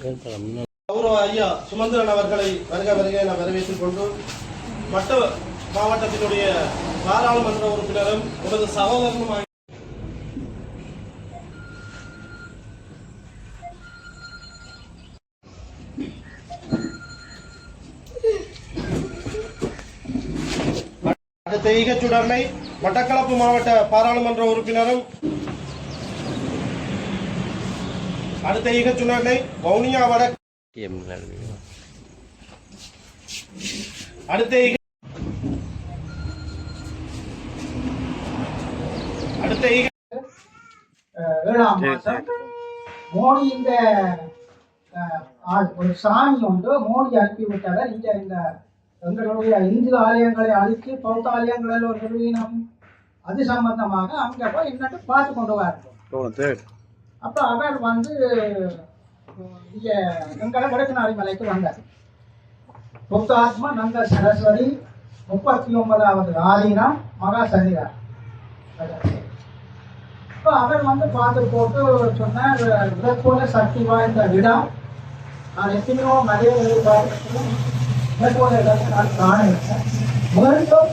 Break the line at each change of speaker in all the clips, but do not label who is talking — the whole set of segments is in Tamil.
கௌரவ ஐயா சுமந்திரன் அவர்களை வருக வருக என வரவேற்றுக் கொண்டு மட்ட மாவட்டத்தினுடைய பாராளுமன்ற உறுப்பினரும் உனது சகோதரனும் அடுத்த ஈகச்சுடர்னை மட்டக்களப்பு மாவட்ட பாராளுமன்ற உறுப்பினரும் அடுத்த ஈகச்சுடர்னை வவுனியா வடக்கு அடுத்த ஈக- அடுத்த ஈக
ஏழாம் மாதம் மோடி இந்த ஒரு சாமி ஒன்று மோடி அனுப்பிவிட்டவர் இங்க இந்த எங்களுடைய இந்து ஆலயங்களை அழித்து பௌத்த ஆலயங்களில் ஒரு நிறுவனம் அது சம்பந்தமாக அங்க போய் என்னட்டு பார்த்து கொண்டு வரணும். அப்போ அவர் வந்து இங்கே இங்க எங்களை வடக்குநாரி மலைக்கு வந்தார். புத்த ஆத்மா நந்த சரஸ்வதி முப்பத்தி ஒன்பதாவது ஆதீனம் மகா சன்னிதானம் இப்போ அவர் வந்து பார்த்து போட்டு சொன்னார் இதை போல சக்தி வாய்ந்த இடம். நான் எத்தனையோ நிறைய பார்த்துருக்கேன் இதை போல இடத்தை நான் காணிருக்கேன் மீண்டும்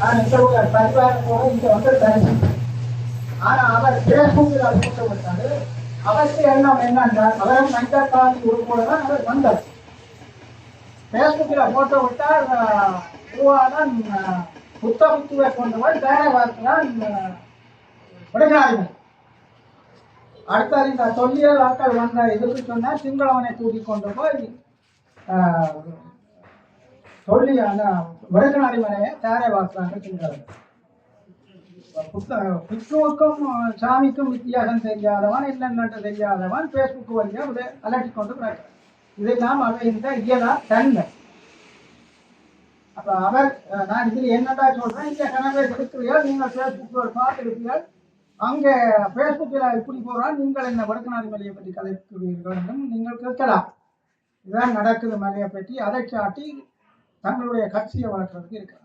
நான் எங்களுடைய பரிவாரத்தோடு இங்கே வந்து தரிசித்தேன் ஆனால் அவர் பேஸ்புக்கில் அது போட்டு விட்டாரு அவருக்கு அவரும் மைக்கேல் காந்தி தான் அவர் வந்தார். ஃபேஸ்புக்கில் போட்டோ விட்டால் உருவாதான் புத்த புத்துவை வேற வார்த்தைதான் விடுகிறார்கள். அடுத்தது இந்த தொல்லியல் ஆட்கள் வந்த இதுக்கு சொன்ன சிங்களவனை கூட்டிக் கொண்டு போய் சொல்லி அந்த விடுகநாடி மலையை தேரை வாக்குறாங்க சிங்களவன் புத்தகம் சாமிக்கும் வித்தியாசம் தெரியாதவன் என்னென்னு தெரியாதவன் ஃபேஸ்புக் வழியாக இதை அலட்டி கொண்டு இதை இதெல்லாம் அவை இந்த இயலா தன்மை. அப்ப அவர் நான் இதில் என்னடா சொல்றேன்? இங்கே கனவே கொடுக்கிறீர்கள் நீங்கள் ஃபேஸ்புக்கில் பார்த்துருப்பீர்கள் அங்கே ஃபேஸ்புக்கில் இப்படி போகிறான் நீங்கள் என்ன வடக்குநாடு மலையை பற்றி கலைக்கிறீர்கள் என்றும் நீங்கள் கேட்கலாம். இதுதான் நடக்குது மலையை பற்றி அதை சாட்டி தங்களுடைய கட்சியை வளர்க்கறதுக்கு இருக்கிறது.